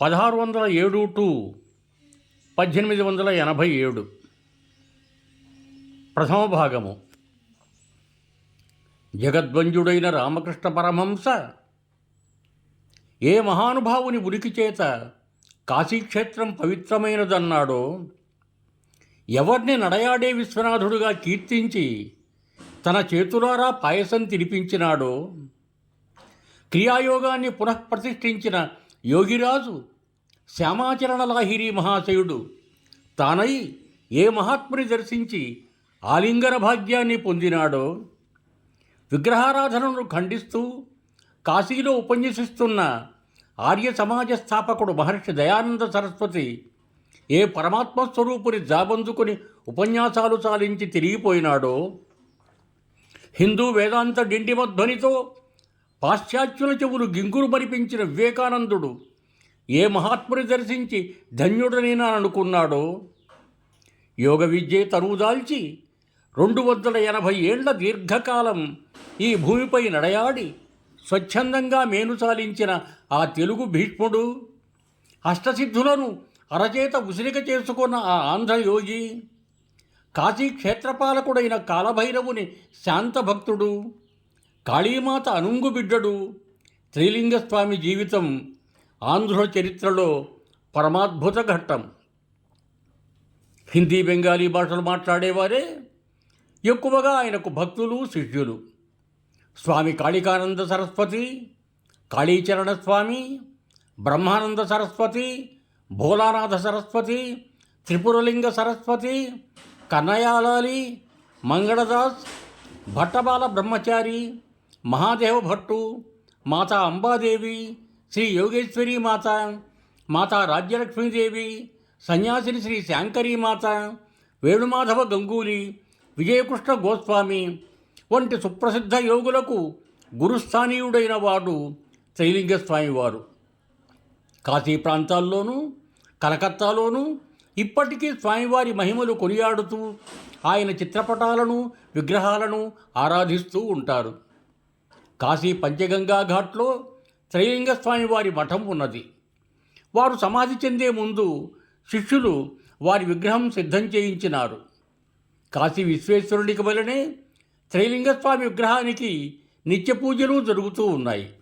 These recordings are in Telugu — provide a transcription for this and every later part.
పదహారు వందల ఏడు టు పద్దెనిమిది వందల ఎనభై ఏడు. ప్రథమ భాగము. జగద్వంజుడైన రామకృష్ణ పరమహంస ఏ మహానుభావుని ఉనికి చేత కాశీక్షేత్రం పవిత్రమైనదన్నాడో ఎవరిని నడయాడే విశ్వనాథుడుగా కీర్తించి తన చేతులారా పాయసం తినిపించినాడో క్రియాయోగాన్ని పునఃప్రతిష్ఠించిన యోగిరాజు శ్యామాచరణ లాహిరి మహాశయుడు. తానై ఏ మహాత్ముని దర్శించి ఆలింగన భాగ్యాన్ని పొందినాడో? విగ్రహారాధనను ఖండిస్తూ కాశీలో ఉపన్యసిస్తున్న ఆర్య సమాజ స్థాపకుడు మహర్షి దయానంద సరస్వతి ఏ పరమాత్మ స్వరూపుని జాబందుకుని ఉపన్యాసాలు చాలించి తిరిగిపోయినాడో? హిందూ వేదాంత డిండిమధ్వనితో పాశ్చాత్యుల చెవులు గింగురు మరిపించిన వివేకానందుడు ఏ మహాత్ముని దర్శించి ధన్యుడనేనా అనుకున్నాడో? యోగ విద్యే తరువుదాల్చి రెండు వందల ఎనభై ఏళ్ళ దీర్ఘకాలం ఈ భూమిపై నడయాడి స్వచ్ఛందంగా మేను సాలించిన ఆ తెలుగు భీష్ముడు అష్టసిద్ధులను అరచేత ఉసిరిక చేసుకున్న ఆ ఆంధ్రయోగి కాశీ క్షేత్రపాలకుడైన కాలభైరవుని శాంతభక్తుడు కాళీమాత అనుంగు బిడ్డడు త్రిలింగస్వామి జీవితం ఆంధ్ర చరిత్రలో పరమాద్భుత ఘట్టం. హిందీ బెంగాలీ భాషలు మాట్లాడేవారే. ఎక్కువగా ఆయనకు భక్తులు శిష్యులు. స్వామి కాళికానంద సరస్వతి కాళీచరణ స్వామి బ్రహ్మానంద సరస్వతి భోలానాథ సరస్వతి త్రిపురలింగ సరస్వతి కన్నయాలాలి మంగళదాస్ భట్టబాల బ్రహ్మచారి మహాదేవ భట్టు మాతా అంబాదేవి శ్రీ యోగేశ్వరి మాత మాతా రాజ్యలక్ష్మీదేవి సన్యాసిని శ్రీ శాంకరీ మాత వేణుమాధవ గంగూలీ విజయకృష్ణ గోస్వామి వంటి సుప్రసిద్ధ యోగులకు గురుస్థానీయుడైన వాడు త్రైలింగస్వామి వారు కాశీ ప్రాంతాల్లోనూ కలకత్తాలోనూ ఇప్పటికీ స్వామివారి మహిమలు కొనియాడుతూ ఆయన చిత్రపటాలను విగ్రహాలను ఆరాధిస్తూ ఉంటారు. కాశీ పంచగంగా ఘాట్లో త్రైలింగ వారి మఠం ఉన్నది. వారు సమాధి చెందే ముందు శిష్యులు వారి విగ్రహం సిద్ధం చేయించినారు. కాశీ విశ్వేశ్వరుడికి వలనే త్రైలింగస్వామి విగ్రహానికి నిత్య పూజలు జరుగుతూ ఉన్నాయి.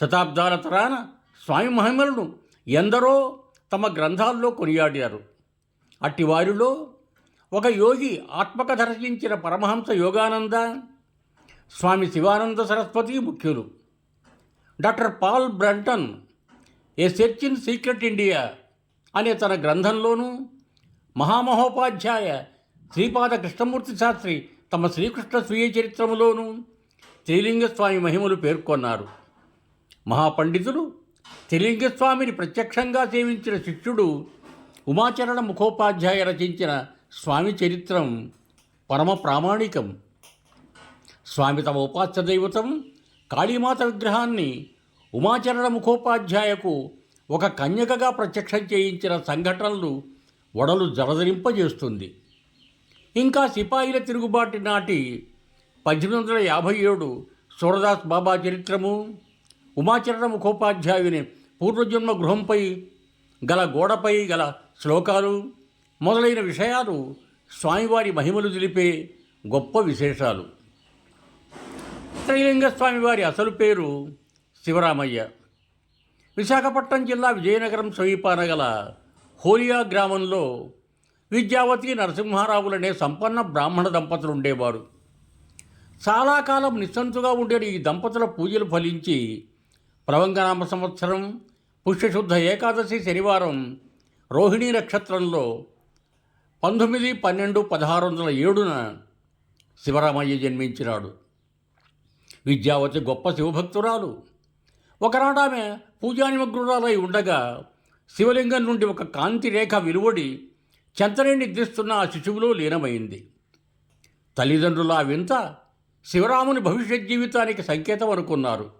శతాబ్దాల తరాన స్వామి మహిమలను ఎందరో తమ గ్రంథాల్లో కొనియాడారు. అట్టి వారిలో ఒక యోగి ఆత్మకథ రచించిన పరమహంస యోగానంద స్వామి శివానంద సరస్వతి ముఖ్యులు. Doctor Paul Brunton A search in secret India అనే తన గ్రంథంలోనూ మహామహోపాధ్యాయ శ్రీపాద కృష్ణమూర్తి శాస్త్రి తమ శ్రీకృష్ణ స్వీయ చరిత్రములోనూ త్రిలింగస్వామి మహిమలు పేర్కొన్నారు. మహాపండితులు త్రిలింగస్వామిని ప్రత్యక్షంగా సేవించిన శిష్యుడు ఉమాచరణ ముఖోపాధ్యాయ రచించిన స్వామి చరిత్రం పరమ ప్రామాణికం. స్వామి తమ ఉపాస్య దైవతం కాళీమాత విగ్రహాన్ని ఉమాచరణ ముఖోపాధ్యాయకు ఒక కన్యకగా ప్రత్యక్షం చేయించిన సంఘటనలు వడలు జరదరింపజేస్తుంది ఇంకా సిపాయిల తిరుగుబాటు నాటి పద్దెనిమిది వందల యాభై ఏడు సూరదాస్ బాబా చరిత్రము ఉమాచరణ ముఖోపాధ్యాయుని పూర్వజన్మ గృహంపై గల గోడపై గల శ్లోకాలు మొదలైన విషయాలు స్వామివారి మహిమలు తెలిపే గొప్ప విశేషాలు. శ్రీలింగస్వామి స్వామివారి అసలు పేరు శివరామయ్య. విశాఖపట్నం జిల్లా విజయనగరం సమీపాన గల హోలియా గ్రామంలో విద్యావతి నరసింహారావులనే సంపన్న బ్రాహ్మణ దంపతులు ఉండేవారు. చాలా కాలం నిస్సంతుగా ఉండే ఈ దంపతుల పూజలు ఫలించి ప్రవంగనామ సంవత్సరం పుష్యశుద్ధ ఏకాదశి శనివారం రోహిణీ నక్షత్రంలో పంతొమ్మిది పన్నెండు పదహారు వందల ఏడున శివరామయ్య జన్మించినాడు. విద్యావతి గొప్ప శివభక్తురాలు. ఒకనాడు ఆమె పూజానిమగ్రురాలై ఉండగా శివలింగం నుండి ఒక కాంతి రేఖ విలువడి చెంతనే నిద్రిస్తున్న ఆ శిశువులో లీనమైంది. తల్లిదండ్రుల ఆ వింత శివరాముని భవిష్యత్ జీవితానికి సంకేతం అనుకున్నారు.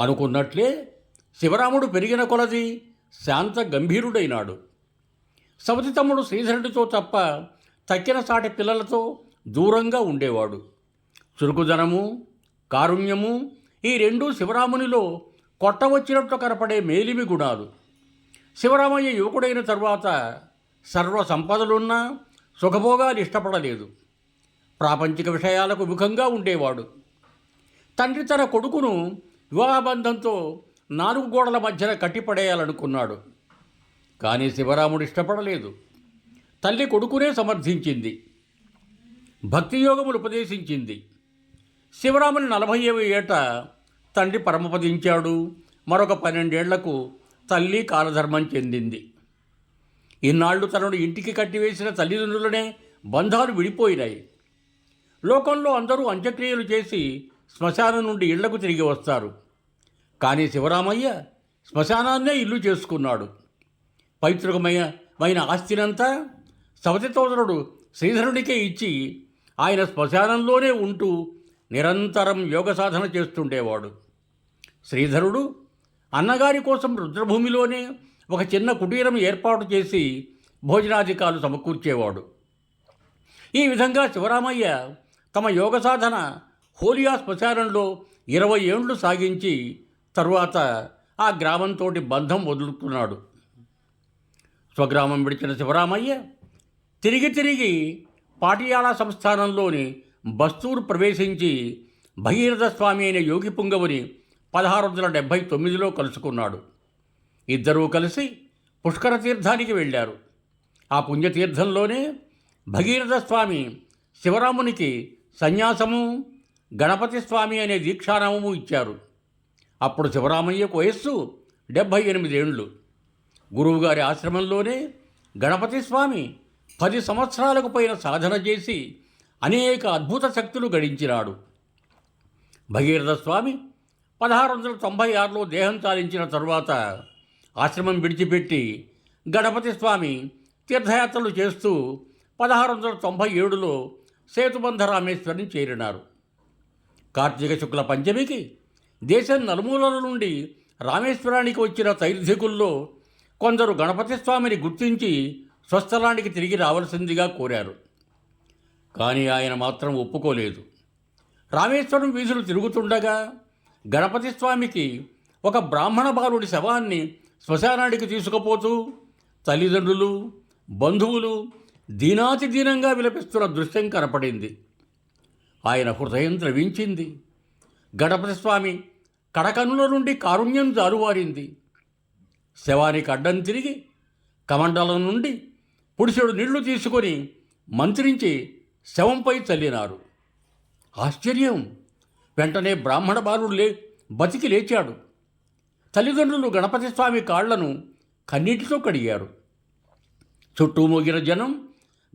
అనుకున్నట్లే శివరాముడు పెరిగిన కొలది శాంత గంభీరుడైనాడు. సవతి తమ్ముడు శ్రీధరుడితో తప్ప తక్కిన సాటి పిల్లలతో దూరంగా ఉండేవాడు. చురుకుదనము కారుణ్యము ఈ రెండూ శివరామునిలో కొట్టవచ్చినట్లు కనపడే మేలిమి గుణాలు శివరామయ్య యువకుడైన తరువాత సర్వ సంపదలున్నా సుఖభోగాలు ఇష్టపడలేదు. ప్రాపంచిక విషయాలకు ముఖంగా ఉండేవాడు. తండ్రి తన కొడుకును వివాహబంధంతో నాలుగు గోడల మధ్యన కట్టిపడేయాలనుకున్నాడు. కానీ శివరాముడు ఇష్టపడలేదు. తల్లి కొడుకునే సమర్థించింది. భక్తియోగములు ఉపదేశించింది. శివరాముని నలభైవ ఏట తండ్రి పరమపదించాడు. మరొక పన్నెండేళ్ళకు తల్లి కాలధర్మం చెందింది. ఇన్నాళ్ళు తనను ఇంటికి కట్టివేసిన తల్లిదండ్రులనే బంధాలు విడిపోయినాయి. లోకంలో అందరూ అంత్యక్రియలు చేసి శ్మశానం నుండి ఇళ్ళకు తిరిగి వస్తారు. కానీ శివరామయ్య శ్మశానాన్నే ఇల్లు చేసుకున్నాడు. పైతృకమైన మైన ఆస్తినంతా సవతి తోదరుడు శ్రీధరుడికే ఇచ్చి ఆయన శ్మశానంలోనే ఉంటూ నిరంతరం యోగ సాధన చేస్తుండేవాడు. శ్రీధరుడు అన్నగారి కోసం రుద్రభూమిలోనే ఒక చిన్న కుటీరం ఏర్పాటు చేసి భోజనాధికాలు సమకూర్చేవాడు. ఈ విధంగా శివరామయ్య తమ యోగ సాధన హోలియా శ్మశానంలో ఇరవై ఏండ్లు సాగించి తరువాత ఆ గ్రామంతోటి బంధం వదులుకున్నాడు. స్వగ్రామం విడిచిన శివరామయ్య తిరిగి తిరిగి పాటియాలా సంస్థానంలోని బస్తూరు ప్రవేశించి భగీరథ స్వామి అయిన యోగి పుంగవుని పదహారు వందల డెబ్భై తొమ్మిదిలో కలుసుకున్నాడు. ఇద్దరూ కలిసి పుష్కర తీర్థానికి వెళ్ళారు. ఆ పుణ్యతీర్థంలోనే భగీరథ స్వామి శివరామునికి సన్యాసము గణపతి స్వామి అనే దీక్షానామము ఇచ్చారు. అప్పుడు శివరామయ్యకు వయస్సు డెబ్భై ఎనిమిదేండ్లు గురువుగారి ఆశ్రమంలోనే గణపతి స్వామి పది సంవత్సరాలకు పైన సాధన చేసి అనేక అద్భుత శక్తులు గడించినాడు. భగీరథ స్వామి పదహారు వందల తొంభై ఆరులో దేహం చాలించిన తరువాత ఆశ్రమం విడిచిపెట్టి గణపతి స్వామి తీర్థయాత్రలు చేస్తూ పదహారు వందల తొంభై ఏడులో సేతుబంధ రామేశ్వరిని చేరినారు. కార్తీక శుక్ల పంచమికి దేశం నలుమూలల నుండి రామేశ్వరానికి వచ్చిన తైర్థికుల్లో కొందరు గణపతి స్వామిని గుర్తించి స్వస్థలానికి తిరిగి రావలసిందిగా కోరారు. కానీ ఆయన మాత్రం ఒప్పుకోలేదు. రామేశ్వరం వీధులు తిరుగుతుండగా గణపతి స్వామికి ఒక బ్రాహ్మణ బాలుడి శవాన్ని శ్మశానానికి తీసుకుపోతూ తల్లిదండ్రులు బంధువులు దీనాతి దీనంగా విలపిస్తున్న దృశ్యం కనపడింది. ఆయన హృదయం ద్రవించింది. గణపతి స్వామి కడకనుల నుండి కారుణ్యం జారువారింది. శవానికి అడ్డం తిరిగి కమండలం నుండి పురుషుడు నీళ్ళు తీసుకొని మంత్రించి శవంపై చల్లినారు. ఆశ్చర్యం. వెంటనే బ్రాహ్మణ బాలుడు లే బతికి లేచాడు. తల్లిదండ్రులు గణపతి స్వామి కాళ్ళను కన్నీటితో కడిగారు. చుట్టూ మోగిన జనం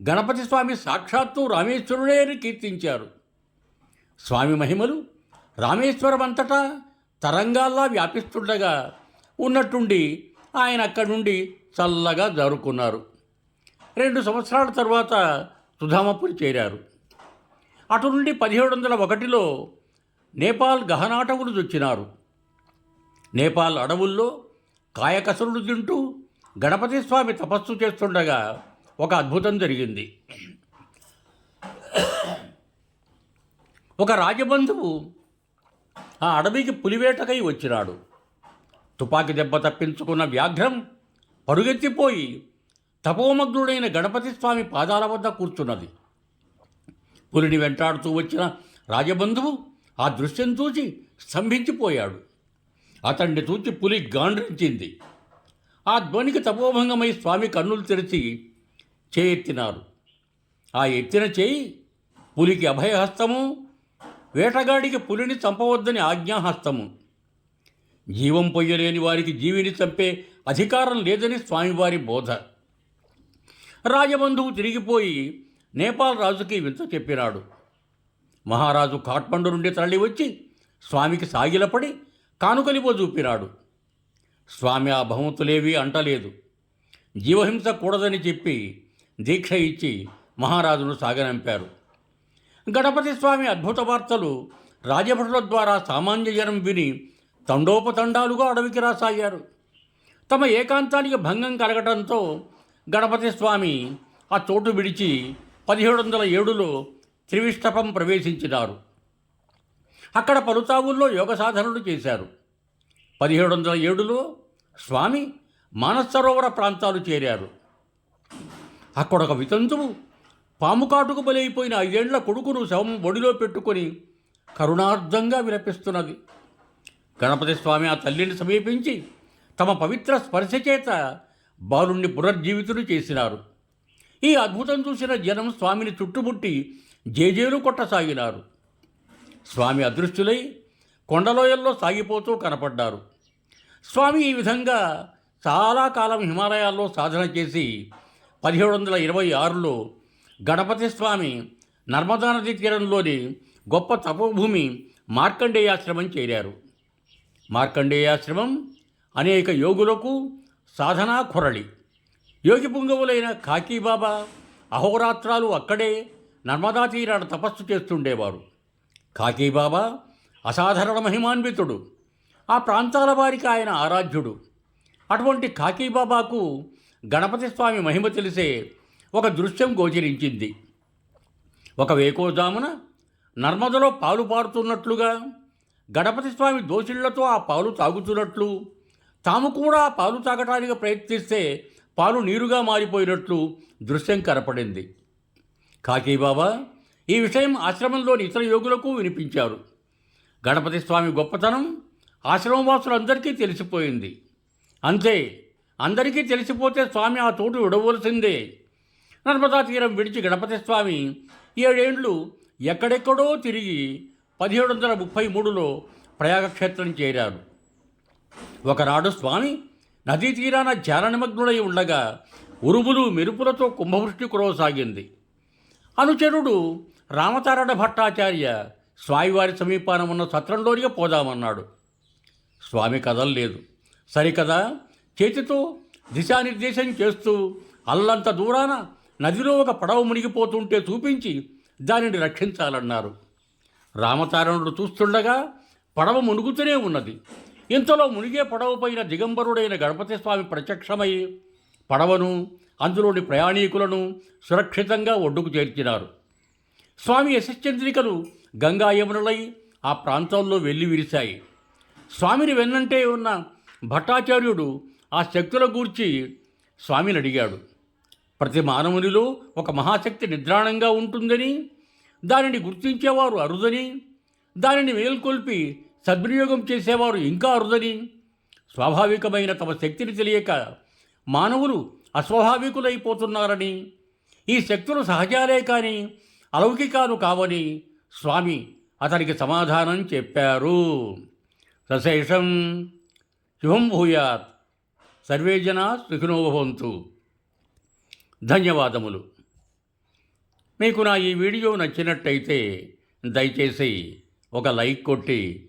గణపతి స్వామి సాక్షాత్తు రామేశ్వరుడే అని కీర్తించారు. స్వామి మహిమలు రామేశ్వరం అంతటా తరంగాల్లా వ్యాపిస్తుండగా ఉన్నట్టుండి ఆయన అక్కడి నుండి చల్లగా జారుకున్నారు. రెండు సంవత్సరాల తర్వాత సుధామపురి చేరారు. అటు నుండి పదిహేడు వందల ఒకటిలో నేపాల్ గహనాటకులు చొచ్చినారు. నేపాల్ అడవుల్లో కాయకసరులు తింటూ గణపతి స్వామి తపస్సు చేస్తుండగా ఒక అద్భుతం జరిగింది. ఒక రాజబంధువు ఆ అడవికి పులివేటకై వచ్చినాడు. తుపాకీ దెబ్బ తప్పించుకున్న వ్యాఘ్రం పరుగెత్తిపోయి తపోమగ్నుడైన గణపతి స్వామి పాదాల వద్ద కూర్చున్నది. పులిని వెంటాడుతూ వచ్చిన రాజబంధువు ఆ దృశ్యం చూసి స్తంభించిపోయాడు. అతన్ని చూచి పులి గాండ్రించింది. ఆ ధ్వనికి తపోభంగమై స్వామి కన్నులు తెరిచి చేయెత్తినారు ఆ ఎత్తిన చేయి పులికి అభయహస్తము వేటగాడికి పులిని చంపవద్దని ఆజ్ఞాహస్తము. జీవం పొయ్యలేని వారికి జీవిని చంపే అధికారం లేదని స్వామివారి బోధ. రాజబంధువు తిరిగిపోయి నేపాల్ రాజుకి వింత చెప్పినాడు. మహారాజు కాఠ్మండు నుండి తరలి వచ్చి స్వామికి సాగిలపడి కానుకలిపో చూపినాడు. స్వామి ఆ బహుమతులేవి అంటలేదు. జీవహింస కూడదని చెప్పి దీక్ష ఇచ్చి మహారాజును సాగనంపారు. గణపతి స్వామి అద్భుత వార్తలు రాజభటుల ద్వారా సామాన్య జనం విని తండోపతండాలుగా అడవికి రాసాగారు. తమ ఏకాంతానికి భంగం కలగటంతో గణపతి స్వామి ఆ చోటు విడిచి పదిహేడు వందల ఏడులో త్రివిష్టపం ప్రవేశించినారు. అక్కడ పలుతావుల్లో యోగ సాధనలు చేశారు. పదిహేడు వందల ఏడులో స్వామి మానసరోవర ప్రాంతాలు చేరారు. అక్కడ ఒక వితంతువు పాము కాటుకు బలైపోయిన ఐదేండ్ల కొడుకును శవం ఒడిలో పెట్టుకొని కరుణార్థంగా విలపిస్తున్నది. గణపతి స్వామి ఆ తల్లిని సమీపించి తమ పవిత్ర స్పర్శ చేత బాలుణ్ణి పునర్జీవితులు చేసినారు. ఈ అద్భుతం చూసిన జనం స్వామిని చుట్టుముట్టి జేజేలు కొట్టసాగినారు. స్వామి అదృష్టులై కొండలోయల్లో సాగిపోతూ కనపడ్డారు. స్వామి ఈ విధంగా చాలా కాలం హిమాలయాల్లో సాధన చేసి పదిహేడు వందల ఇరవై ఆరులో గణపతి స్వామి నర్మదా నదీ తీరంలోని గొప్ప తపోభూమి మార్కండేయాశ్రమం చేరారు. మార్కండేయాశ్రమం అనేక యోగులకు సాధనా కొరళి యోగి పుంగవులైన కాకీబాబా అహోరాత్రాలు అక్కడే నర్మదా తీరాన తపస్సు చేస్తుండేవారు. కాకీబాబా అసాధారణ మహిమాన్వితుడు. ఆ ప్రాంతాల వారికి ఆయన ఆరాధ్యుడు. అటువంటి కాకీబాబాకు గణపతి స్వామి మహిమ తెలిసే ఒక దృశ్యం గోచరించింది. ఒక వేకోజామున నర్మదలో పాలు పారుతున్నట్లుగా గణపతి స్వామి దోషిళ్ళతో ఆ పాలు తాగుతున్నట్లు తాము కూడా పాలు తాగటానికి ప్రయత్నిస్తే పాలు నీరుగా మారిపోయినట్లు దృశ్యం కనపడింది. కాకీబాబా ఈ విషయం ఆశ్రమంలోని ఇతర యోగులకు వినిపించారు. గణపతి స్వామి గొప్పతనం ఆశ్రమవాసులందరికీ తెలిసిపోయింది. అంతే అందరికీ తెలిసిపోతే స్వామి ఆ తోటి విడవలసిందే. నర్మదా తీరం విడిచి గణపతి స్వామి ఏడేండ్లు ఎక్కడెక్కడో తిరిగి పదిహేడు వందల ముప్పై మూడులో ప్రయాగక్షేత్రం చేరారు. ఒకనాడు స్వామి నదీ తీరాన ధ్యాన నిమగ్నుడై ఉండగా ఉరుములు మెరుపులతో కుంభవృష్టి కురవసాగింది. అనుచరుడు రామతారణ భట్టాచార్య స్వామివారి సమీపాన ఉన్న సత్రంలోనికి పోదామన్నాడు. స్వామి కదలలేదు సరికదా? చేతితో దిశానిర్దేశం చేస్తూ అల్లంత దూరాన నదిలో ఒక పడవ మునిగిపోతుంటే చూపించి దానిని రక్షించాలన్నారు. రామతారణుడు చూస్తుండగా పడవ మునుగుతూనే ఉన్నది. ఇంతలో మునిగే పడవపైన దిగంబరుడైన గణపతి స్వామి ప్రత్యక్షమై పడవను అందులోని ప్రయాణీకులను సురక్షితంగా ఒడ్డుకు చేర్చినారు. స్వామి యశశ్చంద్రికలు గంగా యమునులై ఆ ప్రాంతంలో వెళ్ళి విరిశాయి. స్వామిని వెన్నంటే ఉన్న భట్టాచార్యుడు ఆ శక్తుల గూర్చి స్వామిని అడిగాడు. ప్రతి మానవునిలో ఒక మహాశక్తి నిద్రాణంగా ఉంటుందని దానిని గుర్తించేవారు అరుదని దానిని మేల్కొల్పి సద్వినియోగం చేసేవారు ఇంకా అరుదని. స్వాభావికమైన తమ శక్తిని తెలియక మానవులు అస్వాభావికులైపోతున్నారని. ఈ శక్తులు సహజాలే కానీ అలౌకికాలు కావని స్వామి అతనికి సమాధానం చెప్పారు. సశేషం శుభం భూయాత్. సర్వే జనా సుఖినోభవంతు ధన్యవాదములు. మీకు నా ఈ వీడియో నచ్చినట్టయితే దయచేసి ఒక లైక్ కొట్టి